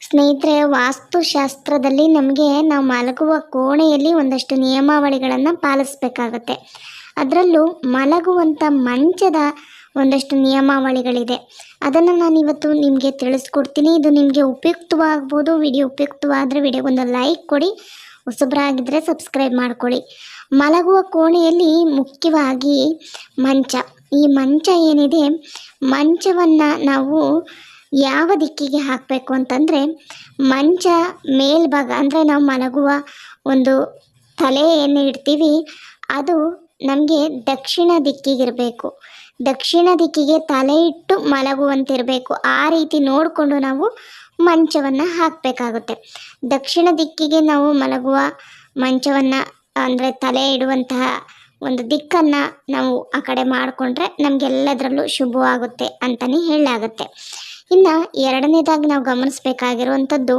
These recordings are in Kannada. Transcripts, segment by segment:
ಸ್ನೇಹಿತರೆ, ವಾಸ್ತುಶಾಸ್ತ್ರದಲ್ಲಿ ನಮಗೆ ನಾವು ಮಲಗುವ ಕೋಣೆಯಲ್ಲಿ ಒಂದಷ್ಟು ನಿಯಮಾವಳಿಗಳನ್ನು ಪಾಲಿಸಬೇಕಾಗತ್ತೆ. ಅದರಲ್ಲೂ ಮಲಗುವಂಥ ಮಂಚದ ಒಂದಷ್ಟು ನಿಯಮಾವಳಿಗಳಿದೆ. ಅದನ್ನು ನಾನು ಇವತ್ತು ನಿಮಗೆ ತಿಳಿಸ್ಕೊಡ್ತೀನಿ. ಇದು ನಿಮಗೆ ಉಪಯುಕ್ತವಾಗ್ಬೋದು. ವಿಡಿಯೋ ಉಪಯುಕ್ತವಾದರೆ ವಿಡಿಯೋಗೊಂದು ಲೈಕ್ ಕೊಡಿ. ಹೊಸಬ್ರಾಗಿದ್ದರೆ ಸಬ್ಸ್ಕ್ರೈಬ್ ಮಾಡ್ಕೊಳ್ಳಿ. ಮಲಗುವ ಕೋಣೆಯಲ್ಲಿ ಮುಖ್ಯವಾಗಿ ಮಂಚ. ಈ ಮಂಚ ಏನಿದೆ? ಮಂಚವನ್ನು ನಾವು ಯಾವ ದಿಕ್ಕಿಗೆ ಹಾಕಬೇಕು ಅಂತಂದರೆ ಮಂಚ ಮೇಲ್ಭಾಗ, ಅಂದರೆ ನಾವು ಮಲಗುವ ಒಂದು ತಲೆ ಏನು ಇಡ್ತೀವಿ, ಅದು ನಮಗೆ ದಕ್ಷಿಣ ದಿಕ್ಕಿಗಿರಬೇಕು. ದಕ್ಷಿಣ ದಿಕ್ಕಿಗೆ ತಲೆ ಇಟ್ಟು ಮಲಗುವಂತಿರಬೇಕು. ಆ ರೀತಿ ನೋಡಿಕೊಂಡು ನಾವು ಮಂಚವನ್ನು ಹಾಕಬೇಕಾಗುತ್ತೆ. ದಕ್ಷಿಣ ದಿಕ್ಕಿಗೆ ನಾವು ಮಲಗುವ ಮಂಚವನ್ನು, ಅಂದರೆ ತಲೆ ಇಡುವಂತಹ ಒಂದು ದಿಕ್ಕನ್ನು ನಾವು ಆ ಕಡೆ ಮಾಡಿಕೊಂಡ್ರೆ ನಮಗೆಲ್ಲದರಲ್ಲೂ ಶುಭವಾಗುತ್ತೆ ಅಂತಲೇ ಹೇಳಲಾಗುತ್ತೆ. ಇನ್ನು ಎರಡನೇದಾಗಿ ನಾವು ಗಮನಿಸಬೇಕಾಗಿರುವಂಥದ್ದು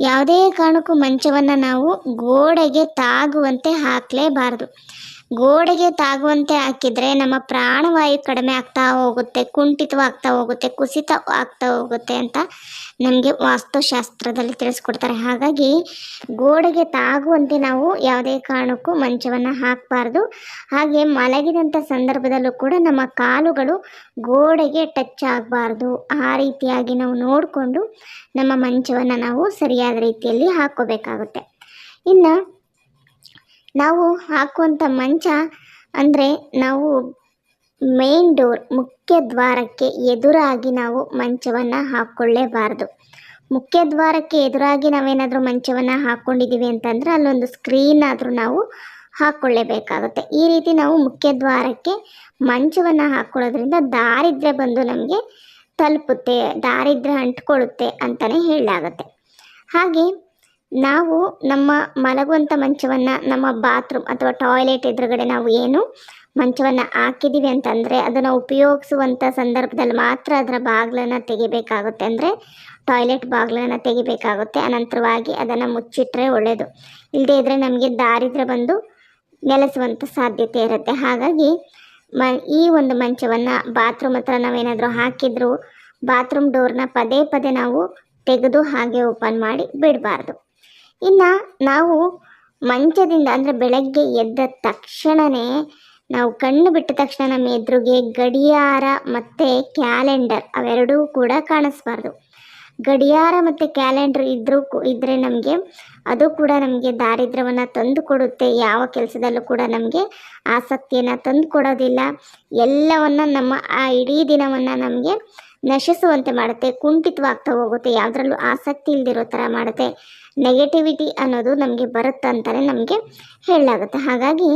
ಯಾವುದೇ ಕಾರಣಕ್ಕೂ ಮಂಚವನ್ನು ನಾವು ಗೋಡೆಗೆ ತಾಗುವಂತೆ ಹಾಕಲೇಬಾರ್ದು. ಗೋಡೆಗೆ ತಾಗುವಂತೆ ಹಾಕಿದರೆ ನಮ್ಮ ಪ್ರಾಣವಾಯು ಕಡಿಮೆ ಆಗ್ತಾ ಹೋಗುತ್ತೆ, ಕುಂಠಿತವಾಗ್ತಾ ಹೋಗುತ್ತೆ, ಕುಸಿತ ಆಗ್ತಾ ಹೋಗುತ್ತೆ ಅಂತ ನಮಗೆ ವಾಸ್ತುಶಾಸ್ತ್ರದಲ್ಲಿ ತಿಳಿಸ್ಕೊಡ್ತಾರೆ. ಹಾಗಾಗಿ ಗೋಡೆಗೆ ತಾಗುವಂತೆ ನಾವು ಯಾವುದೇ ಕಾರಣಕ್ಕೂ ಮಂಚವನ್ನು ಹಾಕಬಾರ್ದು. ಹಾಗೆ ಮಲಗಿದಂಥ ಸಂದರ್ಭದಲ್ಲೂ ಕೂಡ ನಮ್ಮ ಕಾಲುಗಳು ಗೋಡೆಗೆ ಟಚ್ ಆಗಬಾರ್ದು. ಆ ರೀತಿಯಾಗಿ ನಾವು ನೋಡಿಕೊಂಡು ನಮ್ಮ ಮಂಚವನ್ನು ನಾವು ಸರಿಯಾದ ರೀತಿಯಲ್ಲಿ ಹಾಕ್ಕೋಬೇಕಾಗುತ್ತೆ. ಇನ್ನು ನಾವು ಹಾಕುವಂಥ ಮಂಚ ಅಂದರೆ ನಾವು ಮೇನ್ ಡೋರ್ ಮುಖ್ಯ ದ್ವಾರಕ್ಕೆ ಎದುರಾಗಿ ನಾವು ಮಂಚವನ್ನು ಹಾಕ್ಕೊಳ್ಳೇಬಾರ್ದು ಮುಖ್ಯ ದ್ವಾರಕ್ಕೆ ಎದುರಾಗಿ ನಾವೇನಾದರೂ ಮಂಚವನ್ನು ಹಾಕ್ಕೊಂಡಿದ್ದೀವಿ ಅಂತಂದರೆ ಅಲ್ಲೊಂದು ಸ್ಕ್ರೀನ್ ಆದರೂ ನಾವು ಹಾಕ್ಕೊಳ್ಳೇಬೇಕಾಗುತ್ತೆ ಈ ರೀತಿ ನಾವು ಮುಖ್ಯ ದ್ವಾರಕ್ಕೆ ಮಂಚವನ್ನು ಹಾಕ್ಕೊಳ್ಳೋದ್ರಿಂದ ದಾರಿದ್ರ್ಯ ಬಂದು ನಮಗೆ ತಲುಪುತ್ತೆ, ದಾರಿದ್ರ್ಯ ಅಂಟ್ಕೊಳ್ಳುತ್ತೆ ಅಂತಲೇ ಹೇಳಲಾಗುತ್ತೆ. ಹಾಗೆ ನಾವು ನಮ್ಮ ಮಲಗುವಂಥ ಮಂಚವನ್ನು ನಮ್ಮ ಬಾತ್ರೂಮ್ ಅಥವಾ ಟಾಯ್ಲೆಟ್ ಎದುರುಗಡೆ ನಾವು ಏನು ಮಂಚವನ್ನು ಹಾಕಿದ್ದೀವಿ ಅಂತಂದರೆ ಅದನ್ನು ಉಪಯೋಗಿಸುವಂಥ ಸಂದರ್ಭದಲ್ಲಿ ಮಾತ್ರ ಅದರ ಬಾಗಿಲನ್ನು ತೆಗಿಬೇಕಾಗುತ್ತೆ ಅಂದರೆ ಟಾಯ್ಲೆಟ್ ಬಾಗಿಲನ್ನು ತೆಗಿಬೇಕಾಗುತ್ತೆ. ಅನಂತರವಾಗಿ ಅದನ್ನು ಮುಚ್ಚಿಟ್ರೆ ಒಳ್ಳೆಯದು ಇಲ್ಲದೇ ಇದ್ದರೆ ನಮಗೆ ದಾರಿದ್ರ್ಯ ಬಂದು ನೆಲೆಸುವಂಥ ಸಾಧ್ಯತೆ ಇರುತ್ತೆ. ಹಾಗಾಗಿ ಮ, ಈ ಒಂದು ಮಂಚವನ್ನು ಬಾತ್ರೂಮ್ ಹತ್ರ ನಾವೇನಾದರೂ ಹಾಕಿದ್ರು, ಬಾತ್ರೂಮ್ ಡೋರ್ನ ಪದೇ ಪದೇ ನಾವು ತೆಗೆದು ಹಾಗೆ ಓಪನ್ ಮಾಡಿ ಬಿಡಬಾರ್ದು. ಇನ್ನು ನಾವು ಮಂಚದಿಂದ ಅಂದರೆ ಬೆಳಗ್ಗೆ ಎದ್ದ ತಕ್ಷಣವೇ ನಾವು ಕಣ್ಣು ಬಿಟ್ಟ ತಕ್ಷಣ ನಮ್ಮ ಎದುರಿಗೆ ಗಡಿಯಾರ ಮತ್ತು ಕ್ಯಾಲೆಂಡರ್ ಅವೆರಡೂ ಕೂಡ ಕಾಣಿಸ್ಬಾರ್ದು. ಗಡಿಯಾರ ಮತ್ತು ಕ್ಯಾಲೆಂಡರ್ ಇದ್ರೂ ಇದ್ದರೆ ನಮಗೆ ಅದು ಕೂಡ ನಮಗೆ ದಾರಿದ್ರ್ಯವನ್ನು ತಂದು ಕೊಡುತ್ತೆ ಯಾವ ಕೆಲಸದಲ್ಲೂ ಕೂಡ ನಮಗೆ ಆಸಕ್ತಿಯನ್ನು ತಂದು ಕೊಡೋದಿಲ್ಲ ಎಲ್ಲವನ್ನು ನಮ್ಮ ಆ ಇಡೀ ದಿನವನ್ನು ನಮಗೆ ನಶಿಸುವಂತೆ ಮಾಡುತ್ತೆ, ಕುಂಠಿತವಾಗ್ತಾ ಹೋಗುತ್ತೆ, ಯಾವುದ್ರಲ್ಲೂ ಆಸಕ್ತಿ ಇಲ್ದಿರೋ ಥರ ಮಾಡುತ್ತೆ. ನೆಗೆಟಿವಿಟಿ ಅನ್ನೋದು ನಮಗೆ ಬರುತ್ತೆ ಅಂತಲೇ ನಮಗೆ ಹೇಳಲಾಗುತ್ತೆ. ಹಾಗಾಗಿ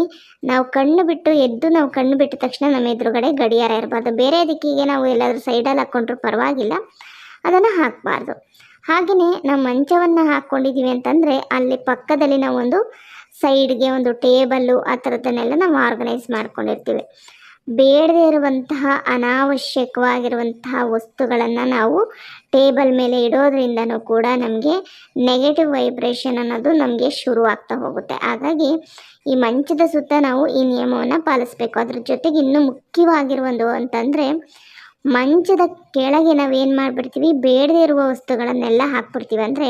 ನಾವು ಕಣ್ಣು ಬಿಟ್ಟು ಎದ್ದು ನಾವು ಕಣ್ಣು ಬಿಟ್ಟ ತಕ್ಷಣ ನಮ್ಮ ಎದುರುಗಡೆ ಗಡಿಯಾರ ಇರಬಾರ್ದು. ಬೇರೆ ದಿಕ್ಕಿಗೆ ನಾವು ಎಲ್ಲಾದರೂ ಸೈಡಲ್ಲಿ ಹಾಕ್ಕೊಂಡ್ರೂ ಪರವಾಗಿಲ್ಲ, ಅದನ್ನು ಹಾಕಬಾರ್ದು. ಹಾಗೆಯೇ ನಾವು ಮಂಚವನ್ನು ಹಾಕ್ಕೊಂಡಿದ್ದೀವಿ ಅಂತಂದರೆ ಅಲ್ಲಿ ಪಕ್ಕದಲ್ಲಿ ನಾವು ಒಂದು ಸೈಡ್ಗೆ ಒಂದು ಟೇಬಲ್ಲು ಆ ಥರದ್ದನ್ನೆಲ್ಲ ನಾವು ಆರ್ಗನೈಸ್ ಮಾಡ್ಕೊಂಡಿರ್ತೀವಿ. ಬೇಡದೇ ಇರುವಂತಹ ಅನಾವಶ್ಯಕವಾಗಿರುವಂತಹ ವಸ್ತುಗಳನ್ನು ನಾವು ಟೇಬಲ್ ಮೇಲೆ ಇಡೋದ್ರಿಂದನೂ ಕೂಡ ನಮಗೆ ನೆಗೆಟಿವ್ ವೈಬ್ರೇಷನ್ ಅನ್ನೋದು ನಮಗೆ ಶುರು ಆಗ್ತಾ ಹೋಗುತ್ತೆ. ಹಾಗಾಗಿ ಈ ಮಂಚದ ಸುತ್ತ ನಾವು ಈ ನಿಯಮವನ್ನು ಪಾಲಿಸಬೇಕು. ಅದ್ರ ಜೊತೆಗೆ ಇನ್ನೂ ಮುಖ್ಯವಾಗಿರುವುದು ಅಂತಂದರೆ ಮಂಚದ ಕೆಳಗೆ ನಾವೇನು ಮಾಡಿಬಿಡ್ತೀವಿ? ಬೇಡದೇ ಇರುವ ವಸ್ತುಗಳನ್ನೆಲ್ಲ ಹಾಕ್ಬಿಡ್ತೀವಿ. ಅಂದರೆ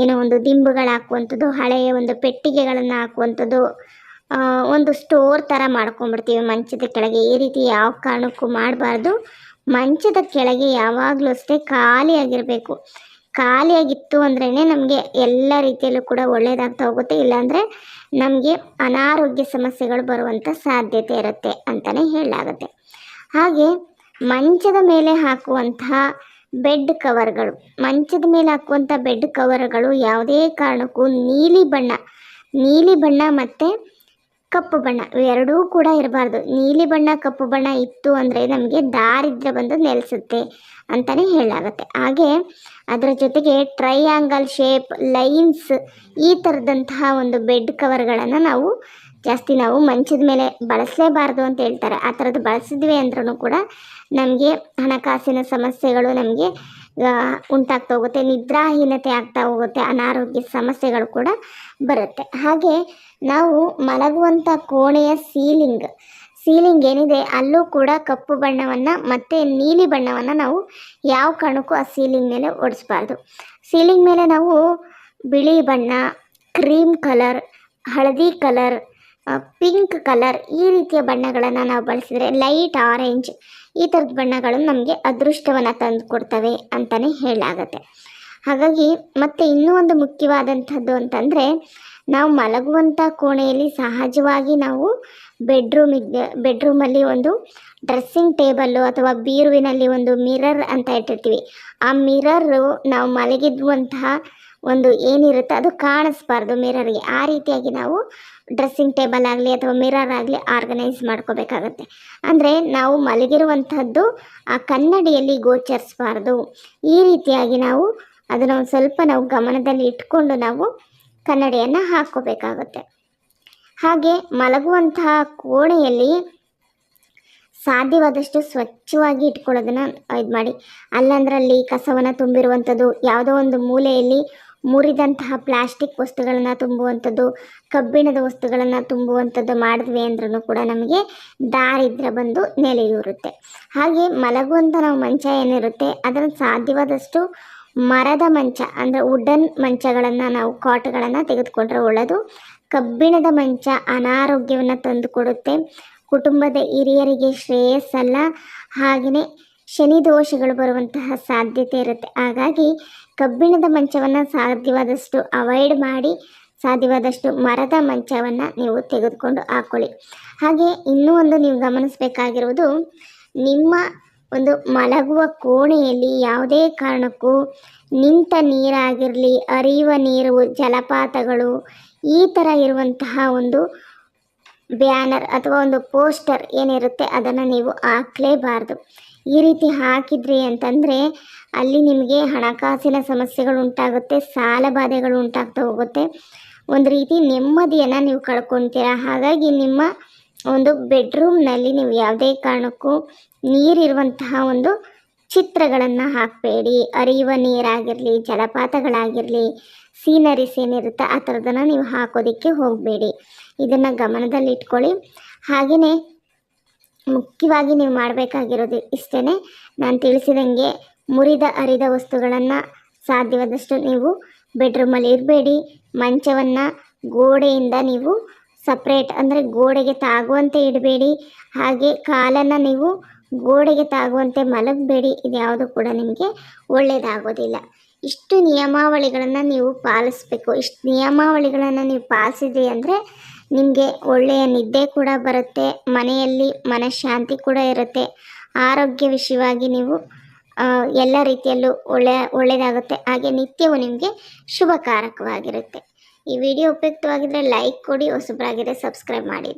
ಏನೋ ಒಂದು ದಿಂಬುಗಳು ಹಾಕುವಂಥದ್ದು, ಹಳೆಯ ಒಂದು ಪೆಟ್ಟಿಗೆಗಳನ್ನು ಹಾಕುವಂಥದ್ದು ಒಂದು ಸ್ಟೋರ್ ಥರ ಮಾಡ್ಕೊಂಬಿಡ್ತೀವಿ ಮಂಚದ ಕೆಳಗೆ ಈ ರೀತಿ ಯಾವ ಕಾರಣಕ್ಕೂ ಮಾಡಬಾರ್ದು. ಮಂಚದ ಕೆಳಗೆ ಯಾವಾಗಲೂ ಅಷ್ಟೇ ಖಾಲಿಯಾಗಿರಬೇಕು. ಖಾಲಿಯಾಗಿತ್ತು ಅಂದ್ರೇ ನಮಗೆ ಎಲ್ಲ ರೀತಿಯಲ್ಲೂ ಕೂಡ ಒಳ್ಳೆಯದಾಗ್ತಾ ಹೋಗುತ್ತೆ. ಇಲ್ಲಾಂದರೆ ನಮಗೆ ಅನಾರೋಗ್ಯ ಸಮಸ್ಯೆಗಳು ಬರುವಂಥ ಸಾಧ್ಯತೆ ಇರುತ್ತೆ ಅಂತಲೇ ಹೇಳಲಾಗುತ್ತೆ. ಹಾಗೆ ಮಂಚದ ಮೇಲೆ ಹಾಕುವಂತಹ ಬೆಡ್ ಕವರ್ಗಳು ಮಂಚದ ಮೇಲೆ ಹಾಕುವಂಥ ಬೆಡ್ ಕವರ್ಗಳು ಯಾವುದೇ ಕಾರಣಕ್ಕೂ ನೀಲಿ ಬಣ್ಣ ನೀಲಿ ಬಣ್ಣ ಮತ್ತು ಕಪ್ಪು ಬಣ್ಣ ಎರಡೂ ಕೂಡ ಇರಬಾರ್ದು. ನೀಲಿ ಬಣ್ಣ, ಕಪ್ಪು ಬಣ್ಣ ಇತ್ತು ಅಂದರೆ ನಮಗೆ ದಾರಿದ್ರ್ಯ ಬಂದು ನೆಲೆಸುತ್ತೆ ಅಂತಲೇ ಹೇಳಾಗುತ್ತೆ ಹಾಗೆ ಅದರ ಜೊತೆಗೆ ಟ್ರೈಯಾಂಗಲ್ ಶೇಪ್ ಲೈನ್ಸ್ ಈ ಥರದಂತಹ ಒಂದು ಬೆಡ್ ಕವರ್ಗಳನ್ನು ನಾವು ಜಾಸ್ತಿ ನಾವು ಮಂಚದ ಮೇಲೆ ಬಳಸಲೇಬಾರ್ದು ಅಂತ ಹೇಳ್ತಾರೆ. ಆ ಥರದ್ದು ಬಳಸಿದ್ವಿ ಅಂದ್ರೂ ಕೂಡ ನಮಗೆ ಹಣಕಾಸಿನ ಸಮಸ್ಯೆಗಳು ನಮಗೆ ಉಂಟಾಗ್ತಾ ಹೋಗುತ್ತೆ, ನಿದ್ರಾಹೀನತೆ ಆಗ್ತಾ ಹೋಗುತ್ತೆ, ಅನಾರೋಗ್ಯ ಸಮಸ್ಯೆಗಳು ಕೂಡ ಬರುತ್ತೆ. ಹಾಗೆ ನಾವು ಮಲಗುವಂಥ ಕೋಣೆಯ ಸೀಲಿಂಗ್ ಸೀಲಿಂಗ್ ಏನಿದೆ, ಅಲ್ಲೂ ಕೂಡ ಕಪ್ಪು ಬಣ್ಣವನ್ನು ಮತ್ತು ನೀಲಿ ಬಣ್ಣವನ್ನು ನಾವು ಯಾವ ಕಾರಣಕ್ಕೂ ಆ ಸೀಲಿಂಗ್ ಮೇಲೆ ಒಡಿಸ್ಬಾರ್ದು ಸೀಲಿಂಗ್ ಮೇಲೆ ನಾವು ಬಿಳಿ ಬಣ್ಣ, ಕ್ರೀಮ್ ಕಲರ್, ಹಳದಿ ಕಲರ್ ಪಿಂಕ್ ಕಲರ್ ಈ ರೀತಿಯ ಬಣ್ಣಗಳನ್ನು ನಾವು ಬಳಸಿದರೆ ಲೈಟ್ ಆರೆಂಜ್ ಈ ಥರದ ಬಣ್ಣಗಳು ನಮಗೆ ಅದೃಷ್ಟವನ್ನು ತಂದು ಕೊಡ್ತವೆ ಅಂತಲೇ ಹೇಳಾಗತ್ತೆ ಹಾಗಾಗಿ ಮತ್ತೆ ಇನ್ನೂ ಒಂದು ಮುಖ್ಯವಾದಂಥದ್ದು ಅಂತಂದರೆ ನಾವು ಮಲಗುವಂಥ ಕೋಣೆಯಲ್ಲಿ ಸಹಜವಾಗಿ ನಾವು ಬೆಡ್ರೂಮಿಗೆ, ಬೆಡ್ರೂಮಲ್ಲಿ ಒಂದು ಡ್ರೆಸ್ಸಿಂಗ್ ಟೇಬಲ್ಲು ಅಥವಾ ಬೀರುವಿನಲ್ಲಿ ಒಂದು ಮಿರರ್ ಅಂತ ಇಟ್ಟಿರ್ತೀವಿ. ಆ ಮಿರರು ನಾವು ಮಲಗಿರುವಂತಹ ಒಂದು ಏನಿರುತ್ತೆ ಅದು ಕಾಣಿಸ್ಬಾರ್ದು ಮಿರರ್ಗೆ. ಆ ರೀತಿಯಾಗಿ ನಾವು ಡ್ರೆಸ್ಸಿಂಗ್ ಟೇಬಲ್ ಆಗಲಿ ಅಥವಾ ಮಿರರ್ ಆಗಲಿ ಆರ್ಗನೈಸ್ ಮಾಡ್ಕೋಬೇಕಾಗತ್ತೆ. ಅಂದರೆ ನಾವು ಮಲಗಿರುವಂಥದ್ದು ಆ ಕನ್ನಡಿಯಲ್ಲಿ ಗೋಚರಿಸಬಾರ್ದು. ಈ ರೀತಿಯಾಗಿ ನಾವು ಅದನ್ನು ಒಂದು ಸ್ವಲ್ಪ ನಾವು ಗಮನದಲ್ಲಿ ಇಟ್ಕೊಂಡು ನಾವು ಕನ್ನಡಿಯನ್ನು ಹಾಕ್ಕೋಬೇಕಾಗುತ್ತೆ. ಹಾಗೆ ಮಲಗುವಂತಹ ಕೋಣೆಯಲ್ಲಿ ಸಾಧ್ಯವಾದಷ್ಟು ಸ್ವಚ್ಛವಾಗಿ ಇಟ್ಕೊಳ್ಳೋದನ್ನು ಇದು ಮಾಡಿ ಅಲ್ಲಂದ್ರಲ್ಲಿ ಕಸವನ್ನು ತುಂಬಿರುವಂಥದ್ದು, ಯಾವುದೋ ಒಂದು ಮೂಲೆಯಲ್ಲಿ ಮುರಿದಂತಹ ಪ್ಲಾಸ್ಟಿಕ್ ವಸ್ತುಗಳನ್ನು ತುಂಬುವಂಥದ್ದು, ಕಬ್ಬಿಣದ ವಸ್ತುಗಳನ್ನು ತುಂಬುವಂಥದ್ದು ಮಾಡಿದ್ವಿ ಅಂದ್ರೂ ಕೂಡ ನಮಗೆ ದಾರಿದ್ರ ಬಂದು ನೆಲೆಯೂರುತ್ತೆ. ಹಾಗೆ ಮಲಗುವಂಥ ನಾವು ಮಂಚ ಏನಿರುತ್ತೆ, ಅದನ್ನು ಸಾಧ್ಯವಾದಷ್ಟು ಮರದ ಮಂಚ ಅಂದರೆ ವುಡನ್ ಮಂಚಗಳನ್ನು ನಾವು ಕಾಟ್ಗಳನ್ನು ತೆಗೆದುಕೊಂಡ್ರೆ ಒಳ್ಳೆಯದು ಕಬ್ಬಿಣದ ಮಂಚ ಅನಾರೋಗ್ಯವನ್ನು ತಂದುಕೊಡುತ್ತೆ ಕುಟುಂಬದ ಹಿರಿಯರಿಗೆ ಶ್ರೇಯಸ್ಸಲ್ಲ. ಹಾಗೆಯೇ ಶನಿ ದೋಷಗಳು ಬರುವಂತಹ ಸಾಧ್ಯತೆ ಇರುತ್ತೆ. ಹಾಗಾಗಿ ಕಬ್ಬಿಣದ ಮಂಚವನ್ನು ಸಾಧ್ಯವಾದಷ್ಟು ಅವಾಯ್ಡ್ ಮಾಡಿ, ಸಾಧ್ಯವಾದಷ್ಟು ಮರದ ಮಂಚವನ್ನು ನೀವು ತೆಗೆದುಕೊಂಡು ಹಾಕೊಳ್ಳಿ. ಹಾಗೆ ಇನ್ನೂ ಒಂದು ನೀವು ಗಮನಿಸಬೇಕಾಗಿರುವುದು, ನಿಮ್ಮ ಒಂದು ಮಲಗುವ ಕೋಣೆಯಲ್ಲಿ ಯಾವುದೇ ಕಾರಣಕ್ಕೂ ನಿಂತ ನೀರಾಗಿರಲಿ, ಹರಿಯುವ ನೀರು, ಜಲಪಾತಗಳು, ಈ ಥರ ಇರುವಂತಹ ಒಂದು ಬ್ಯಾನರ್ ಅಥವಾ ಒಂದು ಪೋಸ್ಟರ್ ಏನಿರುತ್ತೆ ಅದನ್ನು ನೀವು ಹಾಕಲೇಬಾರ್ದು. ಈ ರೀತಿ ಹಾಕಿದ್ರಿ ಅಂತಂದರೆ ಅಲ್ಲಿ ನಿಮಗೆ ಹಣಕಾಸಿನ ಸಮಸ್ಯೆಗಳು ಉಂಟಾಗುತ್ತೆ, ಸಾಲ ಬಾಧೆಗಳು ಉಂಟಾಗ್ತಾ ಹೋಗುತ್ತೆ. ಒಂದು ರೀತಿ ನೆಮ್ಮದಿಯನ್ನು ನೀವು ಕಳ್ಕೊತೀರ. ಹಾಗಾಗಿ ನಿಮ್ಮ ಒಂದು ಬೆಡ್ರೂಮ್ನಲ್ಲಿ ನೀವು ಯಾವುದೇ ಕಾರಣಕ್ಕೂ ನೀರಿರುವಂತಹ ಒಂದು ಚಿತ್ರಗಳನ್ನು ಹಾಕಬೇಡಿ. ಅರಿಯುವ ನೀರಾಗಿರಲಿ, ಜಲಪಾತಗಳಾಗಿರಲಿ ಸೀನರೀಸ್ ಏನಿರುತ್ತೆ ಆ ಥರದನ್ನು ನೀವು ಹಾಕೋದಕ್ಕೆ ಹೋಗಬೇಡಿ. ಇದನ್ನು ಗಮನದಲ್ಲಿಟ್ಕೊಳ್ಳಿ. ಹಾಗೆಯೇ ಮುಖ್ಯವಾಗಿ ನೀವು ಮಾಡಬೇಕಾಗಿರೋದು ಇಷ್ಟೇ ನಾನು ತಿಳಿಸಿದಂಗೆ ಮುರಿದ ಅರಿದ ವಸ್ತುಗಳನ್ನು ಸಾಧ್ಯವಾದಷ್ಟು ನೀವು ಬೆಡ್ರೂಮಲ್ಲಿ ಇರಬೇಡಿ. ಮಂಚವನ್ನು ಗೋಡೆಯಿಂದ ನೀವು ಸಪ್ರೇಟ್ ಅಂದರೆ ಗೋಡೆಗೆ ತಾಗುವಂತೆ ಇಡಬೇಡಿ. ಹಾಗೆ ಕಾಲನ್ನು ನೀವು ಗೋಡೆಗೆ ತಾಗುವಂತೆ ಮಲಗಬೇಡಿ. ಇದ್ಯಾವುದು ಕೂಡ ನಿಮಗೆ ಒಳ್ಳೆಯದಾಗೋದಿಲ್ಲ ಇಷ್ಟು ನಿಯಮಾವಳಿಗಳನ್ನು ನೀವು ಪಾಲಿಸ್ಬೇಕು. ಇಷ್ಟು ನಿಯಮಾವಳಿಗಳನ್ನು ನೀವು ಪಾಲಿಸಿದ್ರಿ ಅಂದರೆ ನಿಮಗೆ ಒಳ್ಳೆಯ ನಿದ್ದೆ ಕೂಡ ಬರುತ್ತೆ, ಮನೆಯಲ್ಲಿ ಮನಃಶಾಂತಿ ಕೂಡ ಇರುತ್ತೆ. ಆರೋಗ್ಯ ವಿಷಯವಾಗಿ ನೀವು ಎಲ್ಲ ರೀತಿಯಲ್ಲೂ ಒಳ್ಳೆಯ ಒಳ್ಳೆಯದಾಗುತ್ತೆ ಹಾಗೆ ನಿತ್ಯವೂ ನಿಮಗೆ ಶುಭಕಾರಕವಾಗಿರುತ್ತೆ. ಈ ವಿಡಿಯೋ ಉಪಯುಕ್ತವಾಗಿದ್ದರೆ ಲೈಕ್ ಕೊಡಿ ಹೊಸಬ್ರಾಗಿದ್ದರೆ ಸಬ್ಸ್ಕ್ರೈಬ್ ಮಾಡಿ.